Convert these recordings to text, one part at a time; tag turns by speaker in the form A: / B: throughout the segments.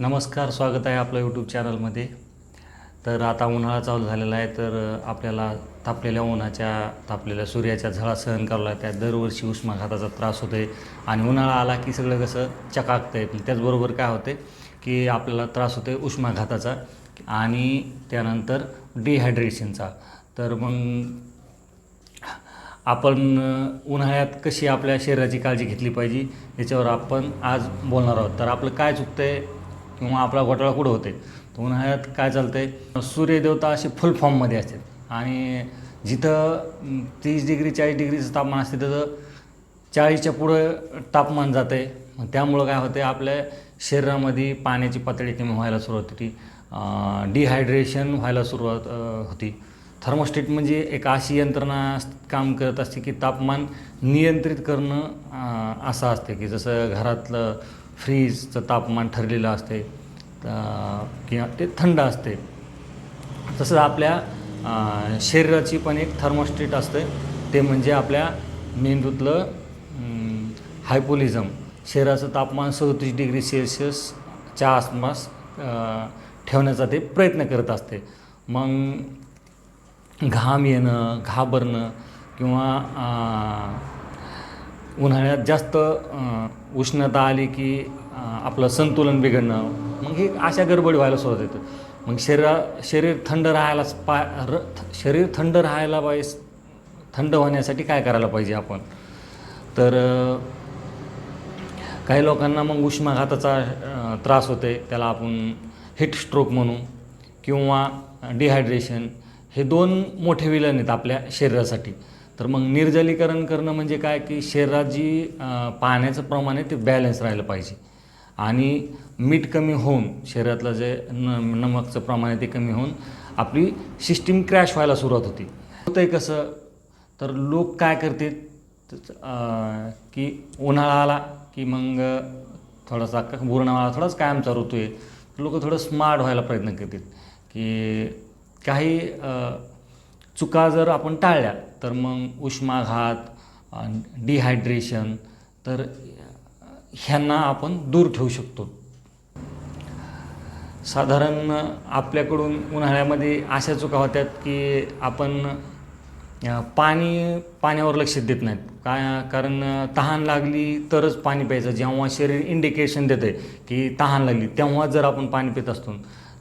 A: नमस्कार स्वागत आहे आपल्या यूट्यूब चॅनलमध्ये तर आता उन्हाळा चालू झालेला आहे तर आपल्याला तापलेल्या उन्हाच्या तापलेल्या सूर्याच्या झळा सहन करावं लागत्या दरवर्षी उष्माघाताचा त्रास होतो आहे आणि उन्हाळा आला की सगळं कसं चकाकतं आहे त्याचबरोबर काय होते की आपल्याला त्रास होतो आहे उष्माघाताचा आणि त्यानंतर डिहायड्रेशनचा तर मग आपण उन्हाळ्यात कशी आपल्या शरीराची काळजी घेतली पाहिजे याच्यावर आपण आज बोलणार आहोत. तर आपलं काय चुकतं आहे किंवा आपला घोटाळा कुठं होते तर उन्हाळ्यात काय चालतं आहे सूर्यदेवता असे फुल फॉर्ममध्ये असतात. आणि जिथं तीस डिग्री चाळीस डिग्रीचं तापमान असते तिथं चाळीसच्या पुढं तापमान जातं आहे मग त्यामुळं काय होतं आपल्या शरीरामध्ये पाण्याची पातळी कमी व्हायला सुरुवात होती. डिहायड्रेशन व्हायला सुरुवात होती. थर्मोस्टेट म्हणजे एक अशी यंत्रणा काम करत असते की तापमान नियंत्रित करणं असं असते की जसं घरातलं फ्रीजचं तापमान ठरलेलं असते किंवा ते थंड असते. तसंच आपल्या शरीराची पण एक थर्मोस्टेट असते. ते म्हणजे आपल्या मेंदूतलं हायपोलिझम शरीराचं तापमान सदोतीस डिग्री सेल्सिअसच्या आसपास ठेवण्याचा ते प्रयत्न करत असते. मग घाम येणं घाबरणं किंवा उन्हाळ्यात जास्त उष्णता आली की आपलं संतुलन बिघडणं मग हे अशा गडबडी व्हायला सुरुवात येतं मग शरीरा शरीर थंड राहायलाच पा र शरीर थंड राहायला पाहिजे थंड होण्यासाठी काय करायला पाहिजे आपण? तर काही लोकांना मग उष्माघाताचा त्रास होते त्याला आपण हिट स्ट्रोक म्हणू किंवा डिहायड्रेशन हे दोन मोठे विलन आहेत आपल्या शरीरासाठी. तर मग निर्जलीकरण करणं म्हणजे काय की शरीरात जी पाण्याचं प्रमाण आहे ते बॅलन्स राहिलं पाहिजे. आणि मीठ कमी होऊन शरीरातलं जे न नमकचं प्रमाण आहे ते कमी होऊन आपली सिस्टीम क्रॅश व्हायला सुरुवात होती. होतं आहे कसं? तर लोक काय करतात की उन्हाळा आला की मग थोडासा क- थोडाच कायमचा ऋतू आहे. लोक थोडं स्मार्ट व्हायला प्रयत्न करतात की काही चुका जर आपण टाळल्या तर मग उष्माघात डिहायड्रेशन तर ह्यांना आपण दूर ठेवू शकतो. साधारण आपल्याकडून उन्हाळ्यामध्ये अशा चुका होत्यात की आपण पाणी पाण्यावर लक्ष देत नाहीत. काय कारण तहान लागली तरच पाणी प्यायचं. जेव्हा शरीर इंडिकेशन देते की तहान लागली तेव्हा जर आपण पाणी पित असतो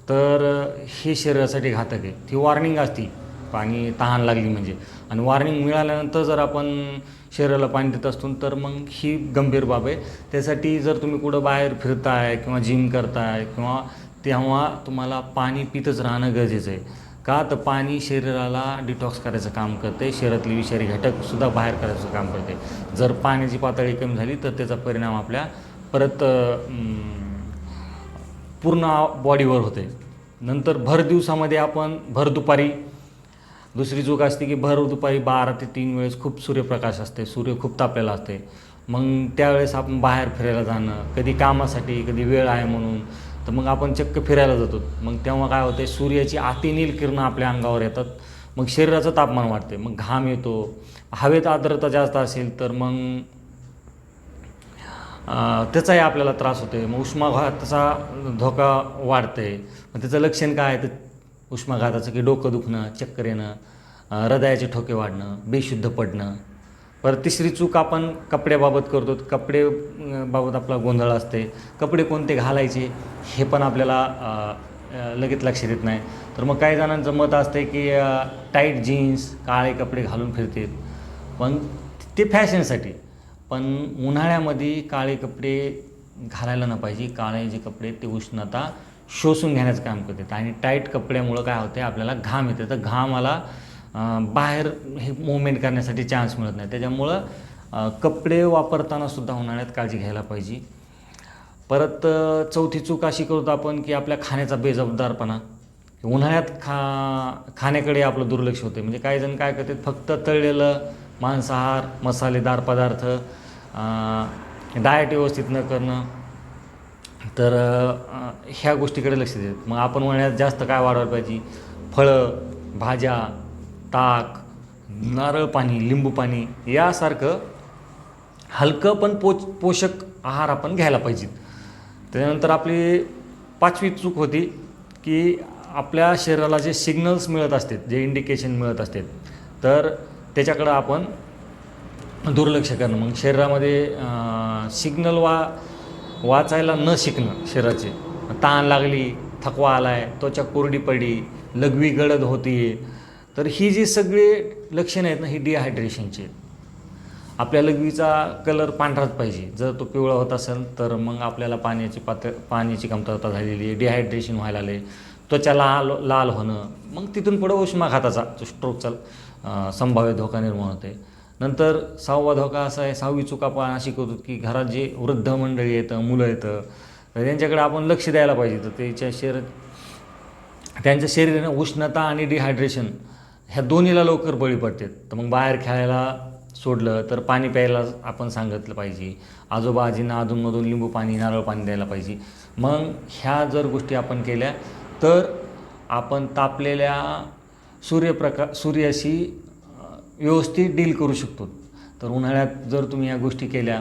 A: तर हे शरीरासाठी घातक आहे. ती वॉर्निंग असती. पाणी तहान लागली म्हणजे. आणि वॉर्निंग मिळाल्यानंतर जर आपण शरीराला पाणी देत असतो तर मग ही गंभीर बाब आहे. त्यासाठी जर तुम्ही कुठं बाहेर फिरताय किंवा जिम करताय किंवा तेव्हा तुम्हाला पाणी पितच राहणं गरजेचं आहे. का? तर पाणी शरीराला डिटॉक्स करायचं काम करते. शरीरातले विषारी घटकसुद्धा बाहेर करायचं काम करते. जर पाण्याची पातळी कमी झाली तर त्याचा परिणाम आपल्या परत पूर्ण बॉडीवर होते. नंतर भर दिवसामध्ये आपण भर दुपारी दुसरी चूक असते की भर दुपारी बारा ते तीन वेळेस खूप सूर्यप्रकाश असते सूर्य खूप तापलेला असते. मग त्यावेळेस आपण बाहेर फिरायला जाणं कधी कामासाठी कधी वेळ आहे म्हणून तर मग आपण चक्क फिरायला जातो. मग तेव्हा काय होते सूर्याची अतिनील किरणं आपल्या अंगावर येतात. मग शरीराचं तापमान वाढते मग घाम येतो. हवेत आर्द्रता जास्त असेल तर मग त्याचाही आपल्याला त्रास होते मग उष्माघाताचा धोका वाढते मग त्याचं लक्षण काय आहे? तर उष्माघाताचं की डोकं दुखणं चक्कर येणं हृदयाचे ठोके वाढणं बेशुद्ध पडणं. परत तिसरी चूक आपण कपड्याबाबत करतो. कपडे बाबत आपला गोंधळ असते. कपडे कोणते घालायचे हे पण आपल्याला लगेच लक्ष देत नाही. तर मग काही जणांचं मत असते की टाईट जीन्स काळे कपडे घालून फिरतील पण ते फॅशनसाठी. पण उन्हाळ्यामध्ये काळे कपडे घालायला न पाहिजे. काळे जे कपडे ते उष्णता शोषून घेण्याचं काम करतात आणि टाईट कपड्यामुळं काय होते आपल्याला घाम येते तर घामाला बाहेर हे मुवमेंट करण्यासाठी चान्स मिळत नाही. त्याच्यामुळं कपडे वापरताना सुद्धा उन्हाळ्यात काळजी घ्यायला पाहिजे. परत चौथी चूक अशी करतो आपण की आपल्या खाण्याचा बेजबाबदारपणा. उन्हाळ्यात खा खाण्याकडे आपलं दुर्लक्ष होते म्हणजे काही जण काय करतात फक्त तळलेलं मांसाहार मसालेदार पदार्थ डाएट व्यवस्थित न करणं तर ह्या गोष्टीकडे लक्ष देतात मग आपण उन्हाळ्यात जास्त काय वाढवायला पाहिजे? फळं भाज्या ताक नारळ पाणी लिंबू पाणी यासारखं हलकं पण पोच पोषक आहार आपण घ्यायला पाहिजे त्याच्यानंतर आपली पाचवी चूक होती की आपल्या शरीराला जे सिग्नल्स मिळत असतात जे इंडिकेशन मिळत असतात तर त्याच्याकडं आपण दुर्लक्ष करणं. मग शरीरामध्ये सिग्नल वा वाचायला न शिकणं शरीराचे. ताण लागली थकवा आलाय त्वचा कोरडी पडली लघवी गडद होती. तर ही जी सगळी लक्षणं आहेत ना ही डिहायड्रेशनची आपल्या लघवीचा कलर पांढराच पाहिजे. जर तो पिवळा होत असेल तर मग आपल्याला पाण्याची पातळ पाण्याची कमतरता झालेली आहे डिहायड्रेशन व्हायला लागले त्वचा लाल लाल होणं. मग तिथून पुढं उष्माघाताचा स्ट्रोकचा संभाव्य धोका निर्माण होते नंतर सहावा धोका असा आहे सहावी चुका आपण अशी करतो की घरात जे वृद्ध मंडळी येतं मुलं येतं तर त्यांच्याकडे आपण लक्ष द्यायला पाहिजे. तर त्याच्या शरीर त्यांच्या शरीरानं उष्णता आणि डिहायड्रेशन ह्या दोन्हीला लवकर बळी पडतात तर मग बाहेर खेळायला सोडलं तर पाणी प्यायला आपण सांगितलं पाहिजे. आजोबा आजींना अधूनमधून लिंबू पाणी नारळ पाणी द्यायला पाहिजे. मग ह्या जर गोष्टी आपण केल्या तर आपण तापलेल्या सूर्यप्रका सूर्याशी व्यवस्थित डील करू शकतो. तर उन्हाळ्यात जर तुम्ही या गोष्टी केल्या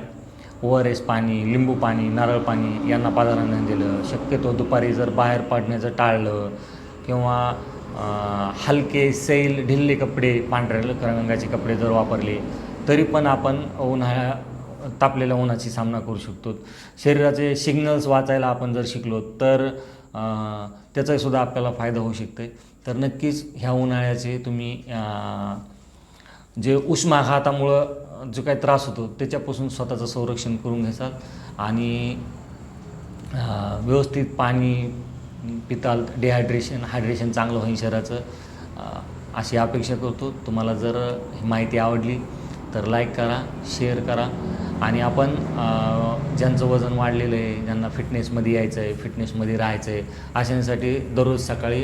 A: ओ आर एस पाणी लिंबू पाणी नारळ पाणी यांना प्राधान्य दिलं शक्यतो दुपारी जर बाहेर पडण्याचं टाळलं किंवा हलके सैल ढिल्ले कपडे पांढऱ्या रंगाचे कपडे जर वापरले तरी पण आपण उन्हाळ्या तापलेल्या उन्हाची सामना करू शकतो. शरीराचे सिग्नल्स वाचायला आपण जर शिकलो तर अं, त्याचाही सुद्धा आपल्याला फायदा होऊ शकते तर नक्कीच ह्या उन्हाळ्याचे तुम्ही जे उष्माघातामुळं जो काही त्रास होतो त्याच्यापासून स्वतःचं संरक्षण करून घ्यायचं आणि व्यवस्थित पाणी पिताल डिहायड्रेशन हायड्रेशन चांगलं होईल शरीराचं अशी अपेक्षा करतो. तुम्हाला जर ही माहिती आवडली तर लाईक करा शेअर करा. आणि आपण ज्यांचं वजन वाढलेलं आहे ज्यांना फिटनेसमध्ये यायचं आहे फिटनेसमध्ये राहायचं आहे अशांसाठी दररोज सकाळी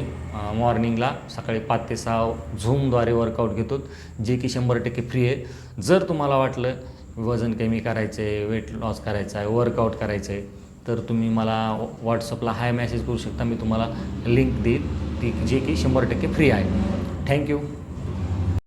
A: मॉर्निंगला सकाळी पाच ते सहा झूमद्वारे वर्कआउट घेतो जे की शंभर टक्के फ्री आहे. जर तुम्हाला वाटलं वजन कमी करायचं आहे वेट लॉस करायचं आहे वर्कआउट करायचं आहे तर तुम्ही मला व्हॉट्सअपला हाय मेसेज करू शकता मी तुम्हाला लिंक देईल ती जे की शंभर टक्के फ्री आहे. थँक्यू